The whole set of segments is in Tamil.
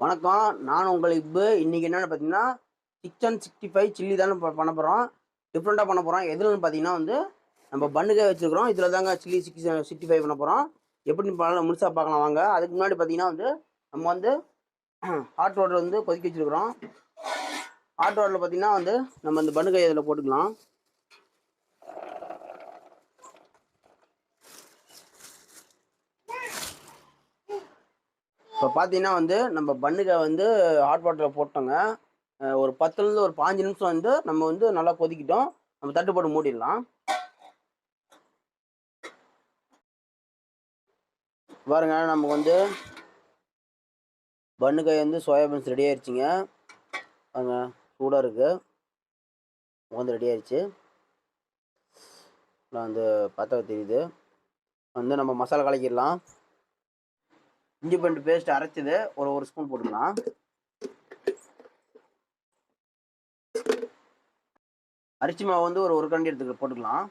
வணக்கம். நான் உங்களுக்கு இப்போ இன்னைக்கு என்னென்னு பார்த்தீங்கன்னா சிக்கன் சிக்ஸ்டி ஃபைவ் சில்லி தானே ப- பண்ண போகிறோம் டிஃப்ரெண்ட்டாக பண்ண போகிறோம் எதுலன்னு பார்த்தீங்கன்னா வந்து நம்ம பண்ணுக்காய் வச்சுருக்கிறோம். இதில் தாங்க சில்லி சிக்ஸ் சிக்ஸ்டி ஃபைவ் பண்ண போகிறோம் எப்படி பண்ணலாம் முழுசாக பார்க்கலாம் வாங்க. அதுக்கு முன்னாடி பார்த்தீங்கன்னா வந்து நம்ம வந்து ஹாட் வாட்டர் வந்து கொதிக்க வச்சுருக்கிறோம். ஹாட் வாட்டரில் பார்த்தீங்கன்னா வந்து நம்ம இந்த பண்ணுக்காய் இதில் போட்டுக்கலாம். இப்போ பார்த்தீங்கன்னா வந்து நம்ம பண்ணுக்காய் வந்து ஹாட் வாட்டரில் போட்டோங்க. ஒரு பத்துலேருந்து ஒரு பாஞ்சு நிமிஷம் வந்து நம்ம வந்து நல்லா கொதிக்கிட்டோம். நம்ம தட்டு போட்டு மூடிடலாம். பாருங்க நமக்கு வந்து பண்ணுக்காய் வந்து சோயாபீன்ஸ் ரெடி ஆயிடுச்சுங்க அங்க சூடாக இருக்குது வந்து ரெடி ஆயிடுச்சு நான் வந்து பார்த்தா தெரியுது. வந்து நம்ம மசாலா கலக்கிடலாம். இஞ்சி பண்டு பேஸ்ட் அரைச்சது ஒரு ஒரு ஸ்பூன் போட்டுக்கலாம். அரிசி மாவு வந்து ஒரு ஒரு கரண்டி எடுத்து போட்டுக்கலாம்.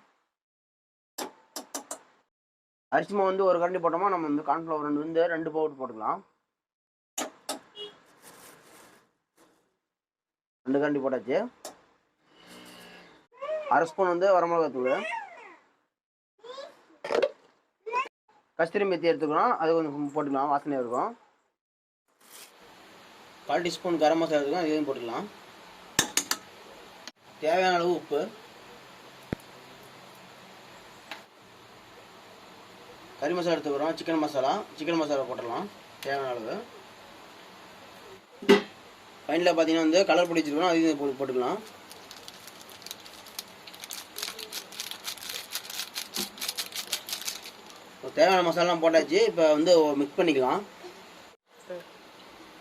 அரிசி மாவு வந்து ஒரு கரண்டி போட்டோமா நம்ம வந்து கார்ன்ஃப்ளவர் ரெண்டு வந்து ரெண்டு பவுடர் போட்டுக்கலாம். ரெண்டு கரண்டி போட்டாச்சு. அரை ஸ்பூன் வந்து வரமிளகாய் கஸ்தூரி மெத்தி எடுத்துக்கிறோம் அது கொஞ்சம் போட்டுக்கலாம். வாசனையாக இருக்கும். கால் டீஸ்பூன் கரம் மசாலா எடுத்துக்கலாம் இதையும் போட்டுக்கலாம். தேவையான அளவு உப்பு. கறி மசாலா எடுத்துக்கிறோம். சிக்கன் மசாலா. சிக்கன் மசாலா போட்டுடலாம். தேவையான அளவு. ஃபைனலாக பார்த்தீங்கன்னா வந்து கலர் பொடி வச்சுருக்கோம் அதையும் போட்டுக்கலாம். தேவையான மசாலாலாம் போட்டாச்சு இப்போ வந்து மிக்ஸ் பண்ணிக்கலாம்.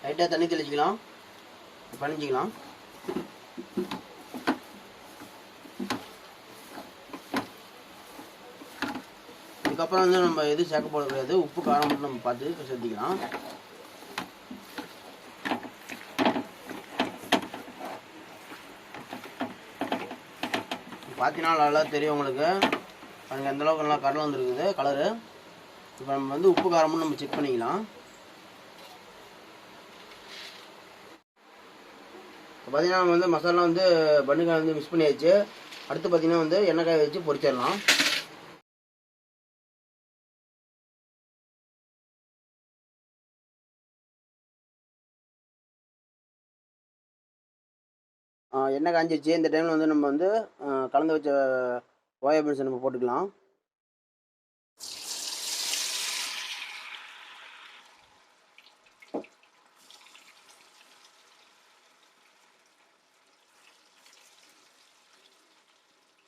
லைட்டாக தண்ணி தெளிச்சிக்கலாம். பணிஞ்சிக்கலாம். இதுக்கப்புறம் வந்து நம்ம எதுவும் சேர்க்க போட கிடையாது. உப்பு காரம் மட்டும் நம்ம பார்த்து சேர்த்திக்கலாம். பார்த்தீங்கன்னா நல்லா தெரியும் உங்களுக்கு. அதுக்கு எந்த அளவுக்கு நல்லா கடலை வந்துருக்குது கலரு இப்போ நம்ம வந்து உப்பு காரமும் நம்ம செக் பண்ணிக்கலாம். இப்போ பார்த்தீங்கன்னா நம்ம வந்து மசாலா வந்து பண்ணுக்காய் வந்து மிக்ஸ் பண்ணியாச்சு. அடுத்து பார்த்தீங்கன்னா வந்து எண்ணெய் காய வச்சு பொரிச்சிடலாம். எண்ணெய் காஞ்சிச்சு இந்த டைமில் வந்து நம்ம வந்து கலந்து வச்ச சோயாபீன்ஸ் நம்ம போட்டுக்கலாம்.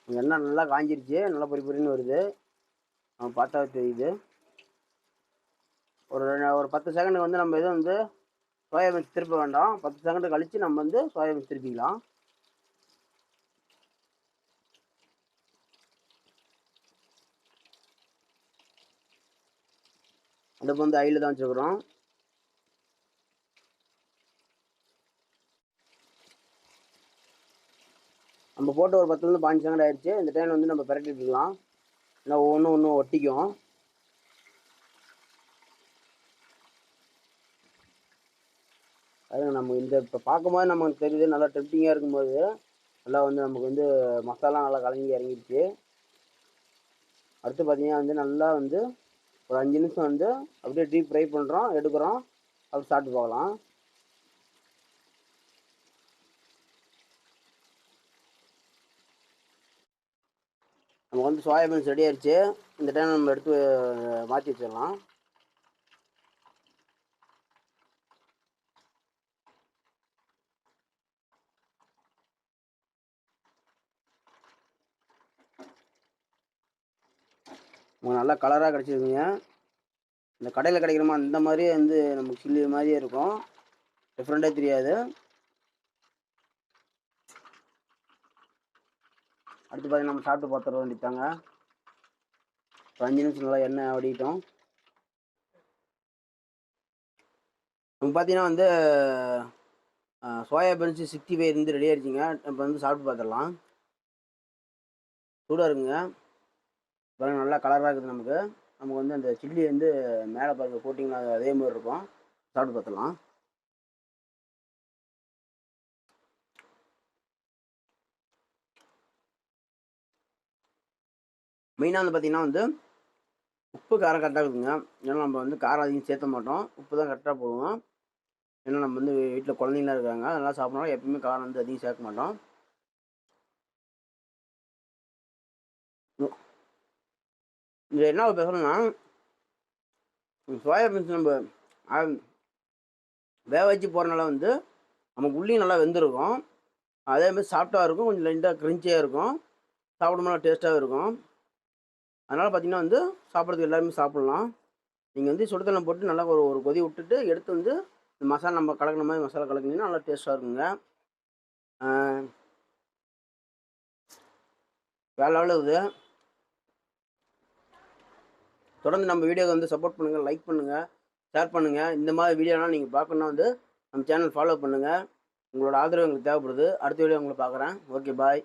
எண்ணெய் நல்லா காஞ்சிருச்சு நல்லா பொறி பொறின்னு வருது. நம்ம பார்த்தா தெரியுது. ஒரு ஒரு பத்து செகண்ட் வந்து நம்ம எதுவும் வந்து சோயாபீன்ஸ் திருப்ப வேண்டாம். பத்து செகண்டு கழித்து நம்ம வந்து சோயாபீன்ஸ் திருப்பிக்கலாம். அடுப்பு வந்து ஐயில் தான் வச்சுருக்குறோம். போட்டு ஒரு பத்துலேருந்து பாஞ்சு செகண்ட் ஆயிடுச்சு. இந்த டைம் வந்து நம்ம பிரட்டிட்டு இருக்கலாம். இல்லை ஒவ்வொன்றும் ஒன்றும் ஒட்டிக்கும். அதுங்க நம்ம இந்த இப்போ பார்க்கும்போது நமக்கு தெரியுது நல்லா டெம்டிங்காக இருக்கும்போது நல்லா வந்து நமக்கு வந்து மசாலா நல்லா கலங்கி இறங்கிடுச்சு. அடுத்து பார்த்தீங்கன்னா வந்து நல்லா வந்து ஒரு அஞ்சு நிமிஷம் வந்து அப்படியே டீப் ஃப்ரை பண்ணுறோம் எடுக்கிறோம் அப்படி சாப்பிட்டு பார்க்கலாம் நமக்கு வந்து சோயாபீன்ஸ் ரெடி ஆயிடுச்சு இந்த டைம் நம்ம எடுத்து மாற்றி வச்சிடலாம். உங்களுக்கு நல்லா கலராக கிடச்சிருக்குங்க. இந்த கடையில் கிடைக்கிறோமா அந்த மாதிரியே வந்து நமக்கு சில்லி மாதிரியே இருக்கும். டிஃப்ரெண்ட்டாக தெரியாது. அடுத்து பார்த்தீங்கன்னா நம்ம சாப்பிட்டு பார்த்துட வேண்டியதாங்க ஒரு அஞ்சு நிமிஷம் நல்லா எண்ணெய் வடிக்கிட்டோம் நம்ம பார்த்தீங்கன்னா வந்து சோயா பீன்ஸு சிக்ஸ்டி ஃபைவ் இருந்து ரெடி ஆயிடுச்சுங்க. இப்போ வந்து சாப்பிட்டு பார்த்துடலாம். சூடாக இருக்குங்க. பாருங்க நல்லா கலராக இருக்குது நமக்கு. நமக்கு வந்து அந்த சில்லி வந்து மேலே பாருங்க கோட்டிங்லாம் அதே மாதிரி இருக்கும். சாப்பிட்டு பார்த்துடலாம். மெயினாக வந்து பார்த்திங்கன்னா வந்து உப்பு காரம் கரெக்டாக இருக்குதுங்க. ஏன்னா நம்ம வந்து காரம் அதிகம் சேர்த்த மாட்டோம். உப்பு தான் கரெக்டாக போடுவோம். ஏன்னா நம்ம வந்து வீட்டில் குழந்தைங்களாம் இருக்காங்க. அதெல்லாம் சாப்பிட்றோம் எப்பயுமே காரம் வந்து அதிகம் சேர்க்க மாட்டோம். இது என்ன பேசணும்னா சோயாபீன்ஸ் நம்ம வேக வச்சு போகிறனால வந்து நமக்கு உள்ளியும் நல்லா வெந்திருக்கும். அதே மாதிரி சாஃப்டாக இருக்கும். கொஞ்சம் லைட்டாக க்ரிஞ்சியாக இருக்கும். சாப்பிடும்போது டேஸ்ட்டாகவும் இருக்கும். அதனால் பார்த்தீங்கன்னா வந்து சாப்பிட்றதுக்கு எல்லாருமே சாப்பிட்லாம். நீங்கள் வந்து சுடுதண்ணம் போட்டு நல்லா ஒரு ஒரு கொதி விட்டுட்டு எடுத்து வந்து இந்த மசாலா நம்ம கலக்கின மாதிரி மசாலா கலக்குனீங்கன்னா நல்லா டேஸ்ட்டாக இருக்குங்க. வேலை லெவலில் இது தொடர்ந்து நம்ம வீடியோவை வந்து சப்போர்ட் பண்ணுங்கள் லைக் பண்ணுங்கள் ஷேர் பண்ணுங்கள் இந்த மாதிரி வீடியோலாம் நீங்கள் பார்க்கணுன்னா வந்து நம்ம சேனல் ஃபாலோ பண்ணுங்கள் உங்களோட ஆதரவு எங்களுக்கு தேவைப்படுது. அடுத்த வீடியோ உங்களை பார்க்குறேன். Okay bye